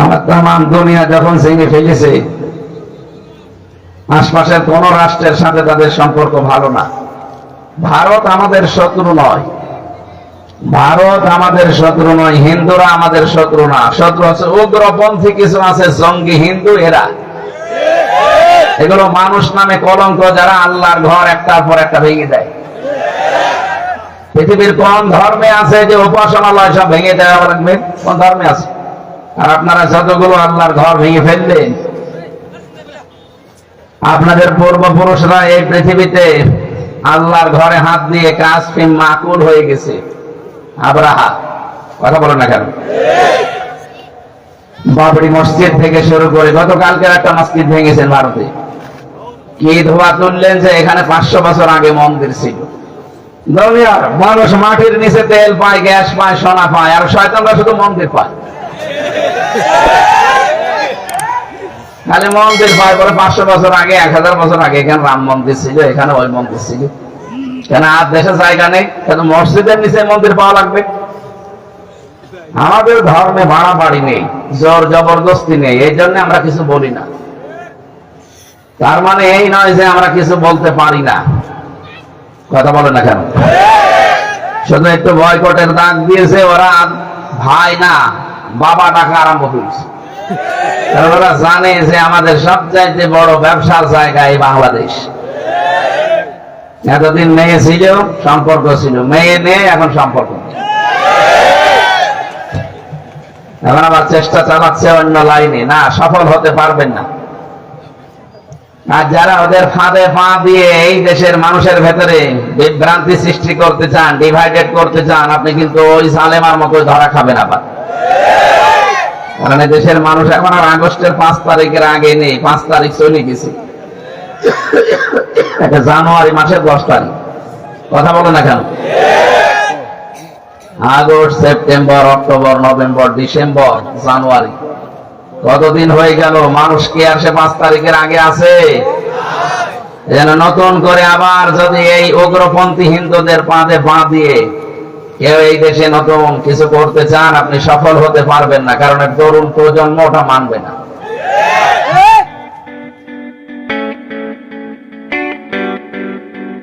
আমার তাম দুনিয়া যখন ভেঙে ফেলেছে, আশপাশের কোন রাষ্ট্রের সাথে তাদের সম্পর্ক ভালো না। ভারত আমাদের শত্রু নয়। ভারত আমাদের শত্রু নয়, হিন্দুরা আমাদের শত্রু না। শত্রু আছে উগ্রপন্থী, কিছু আছে জঙ্গি, হিন্দু, এরা। এগুলো মানুষ নামে কলঙ্ক, যারা আল্লাহর ঘর একটার পর একটা ভেঙে দেয়। পৃথিবীর কোন ধর্মে আছে যে উপাসনালয় সব ভেঙে দেওয়া লাগবে কোন ধর্মে আছে? আর আপনারা যতগুলো আল্লাহর ঘর ভেঙে ফেললেন আপনাদের পূর্বপুরুষরা এই পৃথিবীতে আল্লাহর ঘরে হাত দিয়ে কাজ মাকুল হয়ে গেছে। আবরাহা, কথা বলো না কেন? বাবরি মসজিদ থেকে শুরু করে গতকালকের একটা মসজিদ ভেঙেছেন ভারতে। কি ধোয়া তুললেন যে এখানে পাঁচশো বছর আগে মন্দির ছিল। মানুষ মাটির নিচে তেল পায়, গ্যাস পায়, সোনা পায়, আর শয়তানরা শুধু মন্দির পায়। খালি মন্দির পায় বলে পাঁচশো বছর আগে, এক হাজার বছর আগে এখানে রাম মন্দির ছিল, এখানে ওই মন্দির ছিল। কেন আর দেশে জায়গা নেই? কেন মসজিদের নিচে মন্দির পাওয়া লাগবে? আমাদের ধর্মে ভাড়া বাড়ি নেই, জোর জবরদস্তি নেই, এই জন্য আমরা কিছু বলি না। তার মানে এই নয় যে আমরা কিছু বলতে পারি না। কথা বলে না কেন? শুধু একটু বয়কটের দাগ দিয়েছে ওরা ভাই না। বাবা ডাকা আরম্ভ করেছে। ওরা জানে যে আমাদের সবচাইতে বড় ব্যবসার জায়গা এই বাংলাদেশ। এতদিন মেয়ে ছিল, সম্পর্ক ছিল। মেয়ে নেই, এখন সম্পর্ক। এখন আবার চেষ্টা চালাচ্ছে অন্য লাইনে। না, সফল হতে পারবেন না। আর যারা ওদের ফাঁদে পা দিয়ে এই দেশের মানুষের ভেতরে বিভ্রান্তি সৃষ্টি করতে চান ডিভাইডেড করতে চান, আপনি কিন্তু ওই সালেমার মতো ধরা খাবেন আবার। কারণ দেশের মানুষ এখন আর আগস্টের পাঁচ তারিখের আগে নেই, পাঁচ তারিখ চলে গেছে। এটা জানুয়ারি মাসের দশ তারিখ। কথা বলে না কেন? August, September, October, November, December, January. কতদিন হয়ে গেল? মানুষ কি আর সে পাঁচ তারিখের আগে আছে? যেন নতুন করে আবার যদি এই উগ্রপন্থী হিন্দুদের পাঁধে পা দিয়ে কেউ এই দেশে নতুন কিছু করতে চান, আপনি সফল হতে পারবেন না, কারণ তরুণ প্রজন্ম ওটা মানবে না।